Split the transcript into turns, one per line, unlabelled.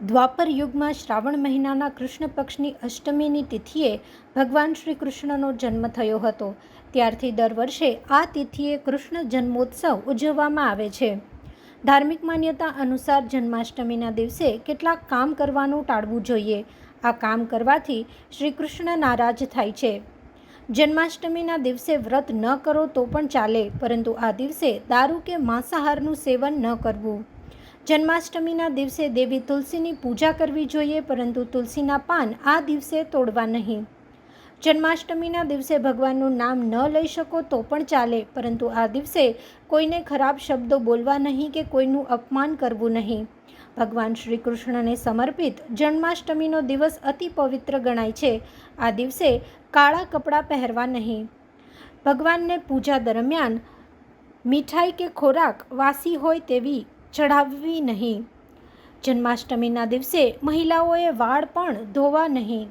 દ્વાપર યુગમાં શ્રાવણ મહિનાના કૃષ્ણ પક્ષની અષ્ટમીની તિથિએ ભગવાન શ્રી કૃષ્ણનો જન્મ થયો હતો. ત્યારથી દર વર્ષે આ તિથિએ કૃષ્ણ જન્મોત્સવ ઉજવવામાં આવે છે. ધાર્મિક માન્યતા અનુસાર જન્માષ્ટમીના દિવસે કેટલાક કામ કરવાનું ટાળવું જોઈએ. આ કામ કરવાથી શ્રી કૃષ્ણ નારાજ થાય છે. જન્માષ્ટમીના દિવસે વ્રત ન કરો તો પણ ચાલે, પરંતુ આ દિવસે દારૂ કે માંસાહારનું સેવન ન કરવું. જન્માષ્ટમીના દિવસે દેવી તુલસીની પૂજા કરવી જોઈએ, પરંતુ તુલસીના પાન આ દિવસે તોડવા નહીં. જન્માષ્ટમીના દિવસે ભગવાનનું નામ ન લઈ શકો તો પણ ચાલે, પરંતુ આ દિવસે કોઈને ખરાબ શબ્દો બોલવા નહીં કે કોઈનું અપમાન કરવું નહીં. ભગવાન શ્રી કૃષ્ણને સમર્પિત જન્માષ્ટમીનો દિવસ અતિ પવિત્ર ગણાય છે. આ દિવસે કાળા કપડાં પહેરવા નહીં. ભગવાનને પૂજા દરમિયાન મીઠાઈ કે ખોરાક વાસી હોય તેવી ચઢાવવી નહીં. જન્માષ્ટમીના દિવસે મહિલાઓએ વાળ પણ ધોવા નહીં.